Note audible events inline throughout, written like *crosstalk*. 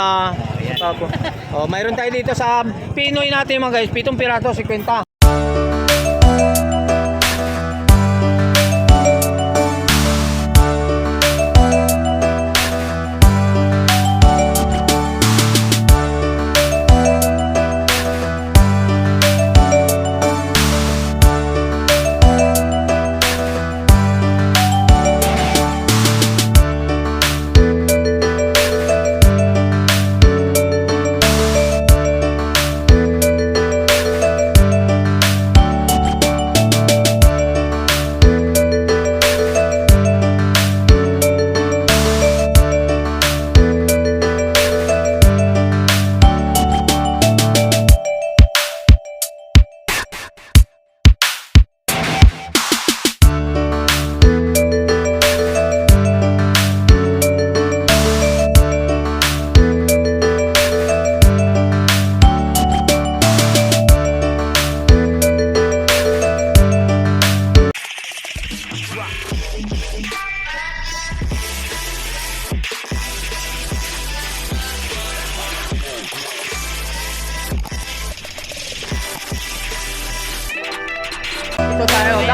Ah, tapo. Oh, mayroon tayo dito sa Pinoy natin mga guys, pitong piraso, 50.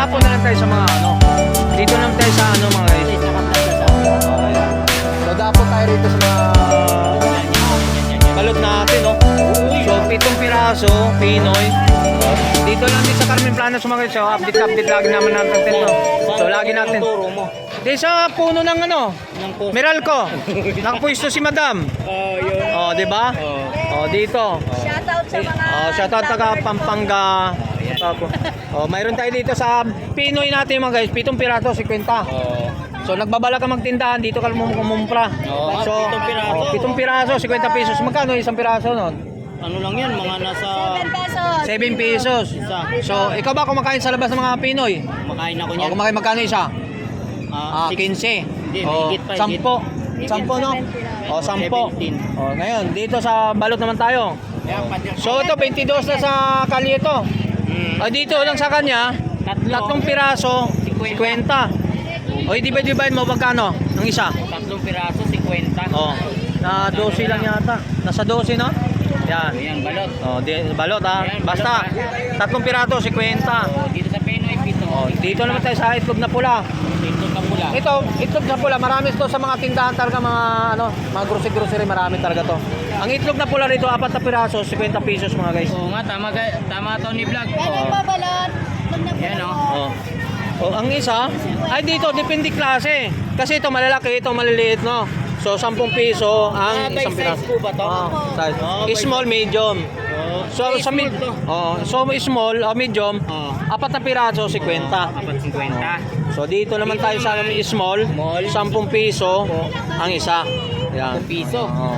Dapo na lang tayo sa mga ano. Dito lang tayo sa ano mga guys. Okay. So dapo tayo rito sa mga balot natin, no? So, pitong piraso, Pinoy. Dito lang din sa Carmen Plano sa mga guys. So, update update lagi naman natin ito. So, lagi natin. Di sa puno ng ano. Meralco. *laughs* Nakapwisto si Madam. Oh, yun. Oh, di ba? Oh. Oh, dito. Shoutout sa mga... Oh, shoutout taga Pampanga. Tapo. Oh, mayroon tayo dito sa Pinoy natin mga guys, pitong piraso, 50. Oh. So nagbabala ka magtindahan, dito ka mum- kumumpra. Oo, so, pitong piraso. oh, pitong piraso, 50 pesos. Magkano isang piraso nun? Ano lang yan, mga nasa 7 7 pesos. pesos. isa. So, ikaw ba kumakain sa labas ng mga Pinoy? Makain ako O niyan. kumakain magkano isa? Ah, Ah, 15. Hindi, Oh, mahigit pa, 10. 10 no? O, 10. 17. O, ngayon, dito sa balot naman tayo. So, ito, 22 na sa kali ito. Mm. O, dito lang sa kanya, Tatlo. tatlong piraso, 50. O, divide-divide mo magkano? Ng isa? Tatlong piraso, 50. O, na 12 lang yata. Nasa 12, no? Yan. Ayan, balot. O, di, balot ha. Ayan, Basta, tatlong piraso, 50. Oh, dito sa Pinoy, pito. O, dito naman tayo sa itlog na pula. Dito sa pula. Ito, itlog na pula, marami ito sa mga tindahan talaga mga ano, mga grocery grocery marami talaga to. Ang itlog na pula rito, apat na piraso, 50 pesos mga guys. Oo nga, tama, tama to ni Vlog. Yan ang babalot. Yan, oh. Oh. Oh, ang isa, ay dito depende klase. Kasi ito malalaki, ito maliliit, no. So 10 piso ang Ah, isang size piraso. po ba to? Oh, size. Oh, by small, medium. Oh, So sa mid, oh, so small, oh, medium, Oh. apat na piraso, 50. Apat 50. So dito naman tayo sa small, Small. 10 piso ang isa. Yan. 10 piso. Oo.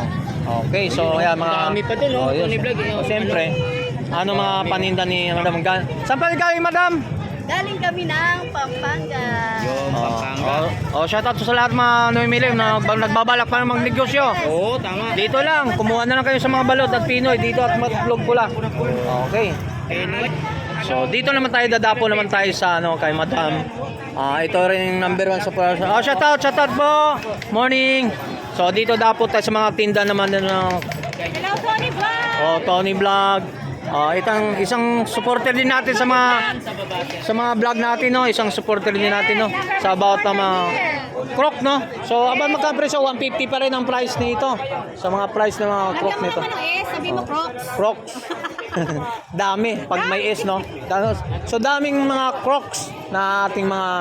Okay, so ayan mga... dami pa dun, oh, yun. Tony Vlog, eh, Oh, oh, Siyempre, ano mga paninda ni Madam Gan? Saan pa galing, Madam? Galing kami ng Pampanga. Yung Pampanga. Oh, oh, shoutout sa lahat mga namimili na nag- nagbabalak pa ng magnegosyo. Oo, tama. Dito lang, kumuha na lang kayo sa mga balot at Pinoy dito at matlog pula. Okay. Pinoy. So dito naman tayo dadapo naman tayo sa ano kay Madam. Ah, ito rin yung number one sa. Oh, shout out, shout out po. Morning. So dito dapo tayo sa mga tinda naman ng Hello, Tony Vlog! oh, Tony Vlog. Ah, itang isang supporter din natin sa mga Sa sa mga vlog natin no, isang supporter din natin no sa about na mga croc no. So aba magkano presyo 150 pa rin ang price nito sa mga price ng mga croc nito. ng S, sabi mo Crocs. Crocs. *laughs* Dami pag may S no. So daming mga Crocs na ating mga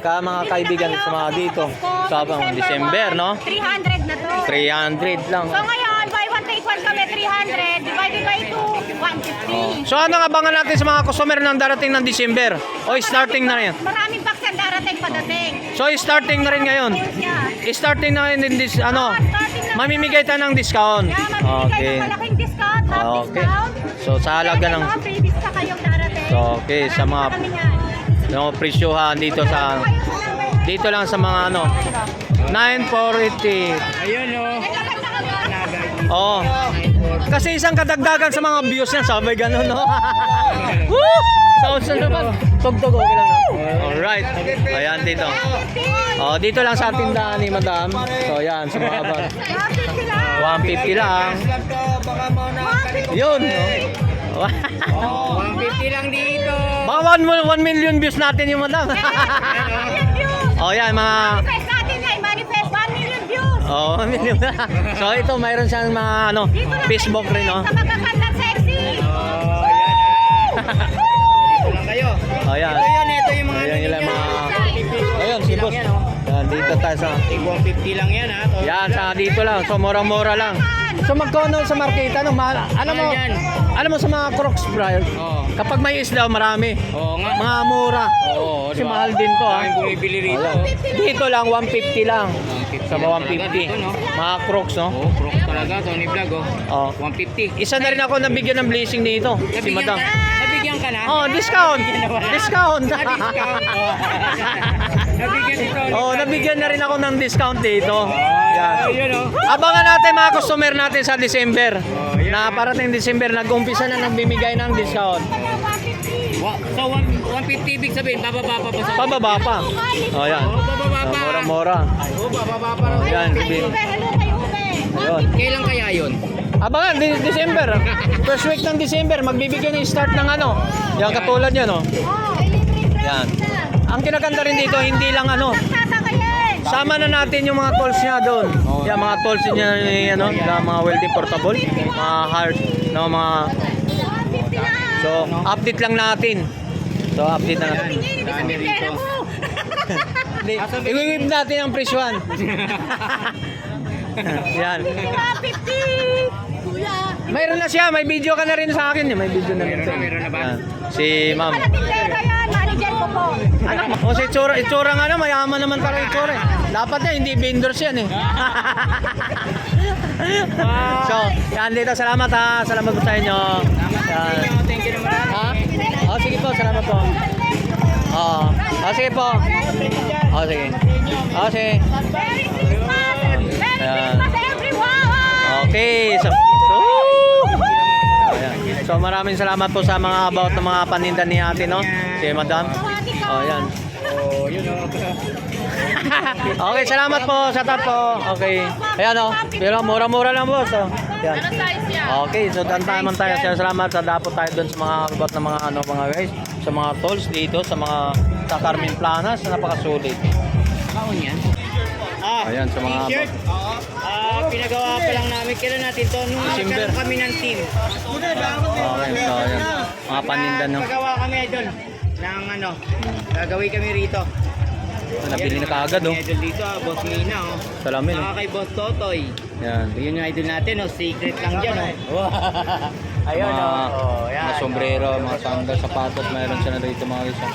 ka, mga kaibigan sa mga dito sa mga December no. 300 na to. 300 lang. So ngayon, buy one take one kami 300 divided by 2, 150. So ano ang abangan natin sa mga customer ng darating ng December? O starting na rin. Maraming box ang darating padating. So starting na rin ngayon. Sales niya. Starting na rin din this ano. Starting na. Mamimigay tayo ng discount. Kaya mamimigay Okay. ng malaking discount, half Okay. discount. So sa halaga ng mga babies pa kayong darating. So, okay, sa mga- Marami kami yan. yung presyohan dito sa dito lang sa mga ano 9480. Ayun, oh. Oh. Kasi isang kadagdagan sa mga views niya, sabay ganun, no? *laughs* Woo! So, sa naman, tugtog okay lang, no? Alright. Ayan dito. Oh, dito lang sa tindahan ni Madam. So, yan, sa mga bag. 150 lang. Na Yun. no? Oh, 150 lang dito. Baka 1 million views natin yung madam. Million views! *laughs* oh, yan mga views! Oh, 1 million. so ito mayroon siyang mga ano, Facebook rin, no. Sa magkakandang sexy! Oh, yan ah. Dito lang kayo. Oh, yan. Ito yun, ito yung mga Ayan, lang ninyo. mga- Ayun, si boss. Yan, oh. Yan, dito tayo sa Tig 150 lang yan ha. To. Yan, sa dito lang. So, mura-mura lang. So, magkano sa marketa? No, mahal. Alam mo, Mahal yan. alam mo sa mga crocs, bro, Oo. kapag may isda, marami. Oo nga. Mga mura. Oo, Kasi mahal din to, ah. Daming bumibili rito. Dito lang, 150 lang. 150 Sa lang talaga 150. dito, no? Mga crocs, no? Oo, crocs talaga. Tony Vlog, oh. Oh. 150. Isa na rin ako nabigyan ng blessing dito. Si Nabigyan madam. ka, nabigyan ka na? Oh, discount. Discount. Ah, discount. Oh. *laughs* nabigyan ito. Oh, nabigyan na rin ako ng discount dito. Yan. Oh, yun oh. Abangan natin mga customer natin sa December. Oh, yan. Na parating December, nag-umpisa na nagbimigay ng discount. Wa- So, one- 150 ibig sabihin, bababa pa pa sa... Pababa pa. Oh, yan. Oh, bababa Oh, pa. Mura-mura. Oh, bababa pa raw. Yan, bibi. Yun. Kailan kaya yun? Abangan, di- December. First week ng December, magbibigay na yung start ng ano. Yan, katulad yan, oh. Yan. Ang kinaganda rin dito, hindi lang ano, Sama na natin yung mga tools niya doon. Yung mga tools niya ni ano, na mga welding portable, mga hard, no, mga So, update lang natin. So, update na natin. I-wave natin ang presyon. *laughs* Yan. Mayroon na siya, may video ka na rin sa akin. May video na rin. Meron na, meron na ba? Si ma'am. Anak mo, o si itsura, itsura nga na, mayaman naman talaga itsura eh. Dapat na, hindi vendors yan eh. *laughs* so, yan dito, salamat ha. Salamat po sa inyo. Yan. Thank you naman. Ha? Oh, sige po, salamat po. Oo. Oh, sige po. Oh, sige. Oh, sige. Merry Christmas! Merry. Christmas everyone! Okay. So, so, Ayan. so maraming salamat po sa mga about ng mga paninda ni ate, no? Si madam. Oh, yan. Oh, *laughs* yun oh. okay, salamat po. Sa top po. Okay. Ayan o. Pero mura-mura lang boss. Oh. Yan. Okay, so dan tayo. So, salamat sa dapo tayo doon sa mga about ng mga ano mga guys. Sa mga tolls dito, sa mga sa Carmen Planas, napakasulit. Kaon yan? Ah, Ayan, sa mga- t-shirt. Ah, pinagawa pa lang namin. Kailan natin to? Nung nagkaroon kami ng team. Okay, so ayan. Mga paninda no. Pagawa kami doon ng ano, gagawin kami rito. Nabili na kaagad oh. Idol dito, ah, Boss Mina oh. Salamin Saka oh. kay Boss Totoy. Yan. Yun yung idol natin, oh. secret lang dyan. Oh. *laughs* Ayun, mga, oh. oh yan, mga sombrero, mga sandal, sapatos, mayroon siya na dito mga isa.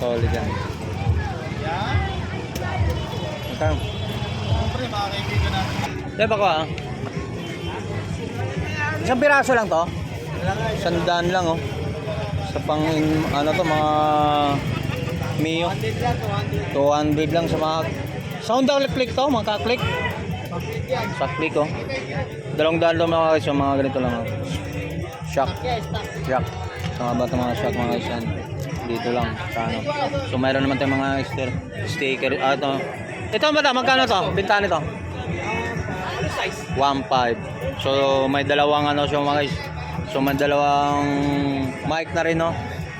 Solid yan. Magkano? Diba ko ah? Isang piraso lang to? Sandaan lang oh. Sa pang, ano to, mga Mio. 200 lang sa mga sound down click to, mga ka-click. Sa click oh. Dalawang lang mga guys, yung mga ganito lang. oh. Shock. Shock. Sa mga bata mga shock mga guys yan. Dito lang sa ano. So mayroon naman tayong mga sticker, sticker ah, ito. Ito madam, magkano to? Binta nito? 1.5. So may dalawang ano siya mga guys. So may dalawang mic na rin no.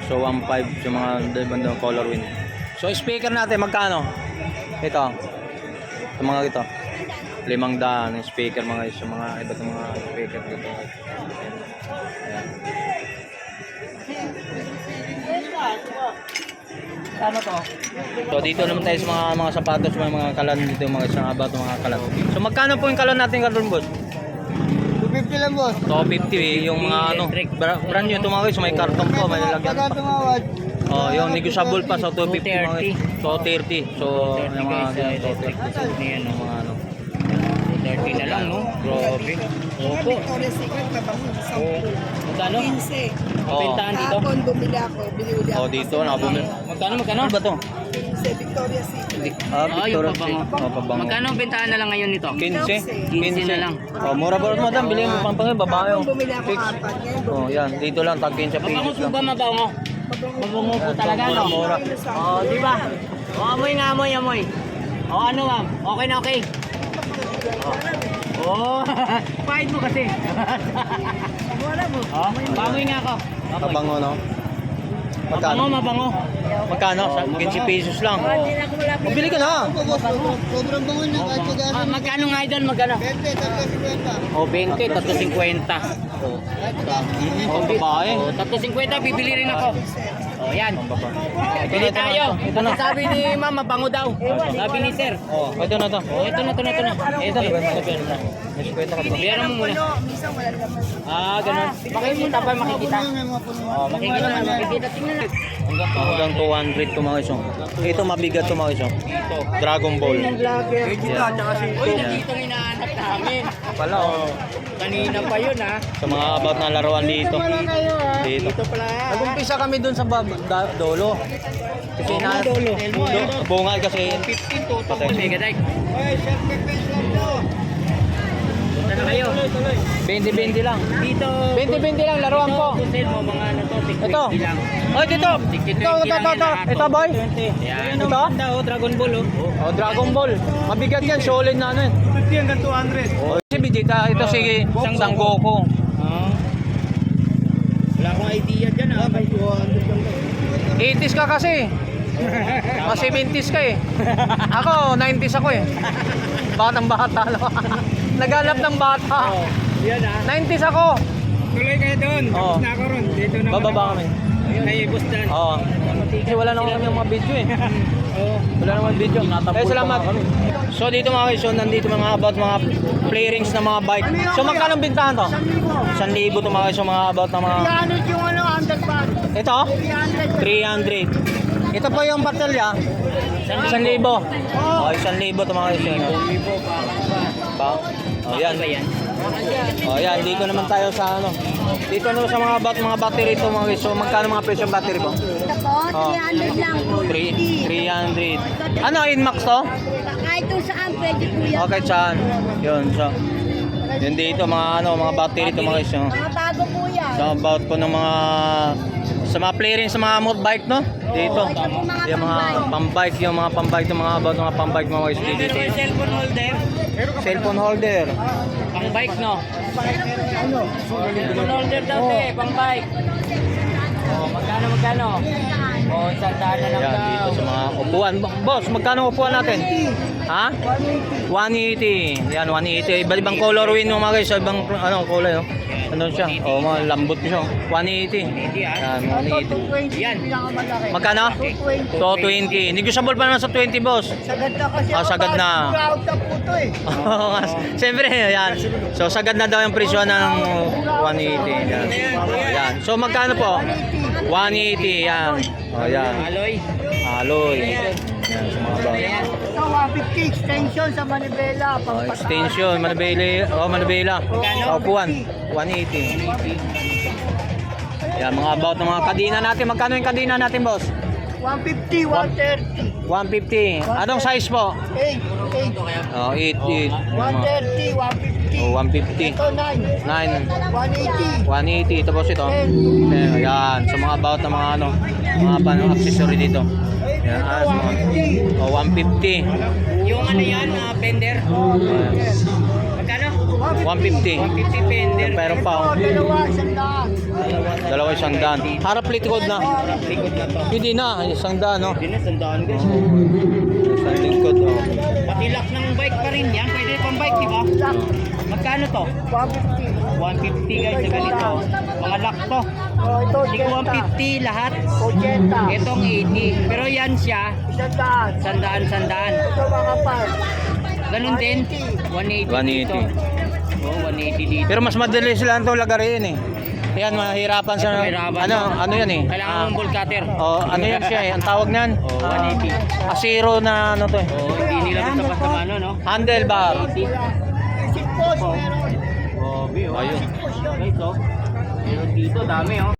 So 1.5 yung mga bandang color win. So speaker natin magkano? Ito. Yung mga ito. Limang daan speaker mga. Yung mga iba't mga speaker dito. Ayan. Ano to? So dito naman tayo sa mga mga sapatos, mga mga kalan dito mga sa about mga kalan. So magkano po yung kalan natin kalan boss? 250 lang boss. So 50 eh, yung mga ano, bra- brand new ito mga guys, may karton po, may lalagyan Pagka pa. tumawad, Oh, yung negotiable pa so 250 mga guys. So 30. So yung mga guys, so electric 30. Yan, Yung mga ano. 30 na lang, no? Grabe. Opo. Victoria's Secret na bang Oh. Magkano? 15. Oh. Bentahan dito? Kahapon bumili ako, binili ako. Oh, dito nakabumili. Magkano, magkano? Ano ba to? 15 Victoria's Secret. Ah, Ah, yung Victoria's pabango. Secret. Oh, pabango. Magkano ang bentahan na lang ngayon nito? 15? 15 na lang. Oh, mura ba madam? Bilhin mo pang pang babae. Kahapon oh. bumili ako Fix. apat. Ngayon Oh, bumili yan. Dito lang tag 15 Mabango pesos po lang. ba mabango? Mabango po talaga, no? Mura-mura. Oo, di ba? O, amoy nga, amoy, amoy. O, ano, ma'am? Okay na, okay? Oh, *laughs* pahit mo kasi. Wala mo. Oh, bangoy nga ako. Kabango, no? Mabango, Magkano? mabango. Magkano? Sa 15 pesos lang. Oh, bili ka na. Sobrang bango niya Ah, magkano nga idol? Magkano? 20, 350. Oh, 20, 350. Oh. Babae. Oh, 350 bibili rin ako. Oh, yan. Ito na, ito na, tayo. ito na. Sabi ni Ma'am, mabango daw. Sabi ni Sir. Oh, ito na to. Oh, ito na, ito na, ito na. Ito, ito, ito, ito, ito. May 50 ka pa. Bayaran mo muna. Ah, ganun. Makikita pa, makikita. Mga puno. Oh, makikita, makikita. Tingnan na. Hanggang 200 to mga isong. Ito mabigat to mga isong. Dragon Ball. Vegeta, tsaka si Uy, nandito hinahanap namin. Pala oh. Kanina pa yun, ha? Sa mga about na laruan dito. Dito. Ito pala, ha? Nag-umpisa kami dun sa bab- da- dolo. Kasi Oo, na dolo. Do- Bunga kasi 15 to Patay. Mega Dike. Oy, chef, pipis lang to. Punta na kayo. 20-20 lang. Dito. 20-20 lang laruan po. Ito, mo mga ano to, 620 Ito. lang. Oh, dito. Ito, ito, ito, ito. Ito, boy. Yan. Ito? oh, Dragon Ball, oh. Oh, Dragon Ball. Mabigat yan, solid na ano yan. 50 hanggang 200. Oh, si Vegeta, ito si Sangoku. Ah. Wala akong idea dyan, ah. 80s ka kasi. Mas 70s ka eh. Ako, 90s ako eh. Batang bata. *laughs* Naghanap ng bata. Yan, ah. 90s ako. Tuloy kayo doon. Oo. na ako ron. Dito na Bababa kami. Bus dyan. Oo. Kasi wala na kami mga video eh. *laughs* Oo. Wala naman video. Kaya salamat. So dito mga guys, so nandito mga about mga play rings na mga bike. So magkano ang bintahan to? 1,000 to mga so mga about na mga... 300 yung ano, underpass. Ito? 300. 300. Ito po yung batalya. 1,000. Oh, 1,000 to mga. Yun, oh. Ba? Oh, yan. Oh, yan. Dito naman tayo sa ano. Dito naman sa mga bat mga battery to mga guys. So magkano mga presyo ng battery po? Ito po, Oh. 300 lang po. 3 300. Ano, Inmax to? Kahit kung saan pwede po yan. Okay, saan? Yun, so. Yun dito, mga ano, mga battery to mga guys. oh. Mga bago po yan. So about po ng mga sa mga play rin sa mga motorbike no? Dito. ito po mga Yung mga pambike, yung mga pambike, yung mga about mga pambike mga guys dito. Cellphone holder. Cellphone holder. Pang bike, no? Cellphone holder daw, te. Pang bike. Oh, magkano, magkano? Oh, isang daan na lang Yan, daw. dito sa mga upuan. Boss, magkano upuan natin? Ha? 180. Yan, 180. Iba ibang color win mo mga guys. Ibang ano, kulay. Oh. Ano siya? Oh, mga lambot siya. 180. Yan, 180. Yan. Pinakamalaki. Magkano? 220. So, 20. Negotiable pa naman sa 20, boss. Sagad na kasi Ah, ako, sagad na. Proud na po to eh. Oo *laughs* nga. Siyempre, yan. So, sagad na daw yung presyo ng 180. Yan. yan. So, magkano po? 180. Yan. O, yan. Aloy. Aloy. Yan, sa mga bag. Ito, 150 extension sa Manibela. Oh, extension, Manabela. Oh, Manabela. Sa upuan. 180. Yan, mga about ng mga kadina natin. Magkano yung kadina natin, boss? 150, 130. 150. Anong size po? 8, 8. Oh, 8, 8. 130, 150. Oh, 150. Ito, 9. 9. 180. 180 tapos ito. Eh, Ayan, sa mga about ng mga ano, mga pan accessory dito. Yan, ah, mga, oh, 150. Yung ano yan, ah, fender. Magkano? 150. 150 fender. Meron pa, oh. Ito, dalawa, isang daan. Dalawa isang daan. Harap likod na. Likod na to. Hindi na, isang daan, no? Hindi na, sandaan guys. Isang likod, oh. Pati lock ng bike pa rin yan. Pwede pang bike, di ba? Magkano to? 150. 150 guys sa ganito. Mga lock to. Oh, ito, Hindi ko 150 lahat. 80. Itong 80. Pero yan siya, Isang daan. sandaan, sandaan. Ito, mga par. Ganun din. 180 dito. 180. Oh, 180 dito. Pero mas madali sila ito lagarin eh. Yan, mahirapan sa... Mahirapan. Ano, ano yan eh? Kailangan mong ball cutter. oh, ano yan siya eh? Ang tawag niyan? Oh, Ah, 180. Asiro na ano to eh. Oh, hindi nila basta-basta ano, no? Handlebar. Isip post, meron. Oh, Ayun. Guys, oh. Meron dito, dami, oh.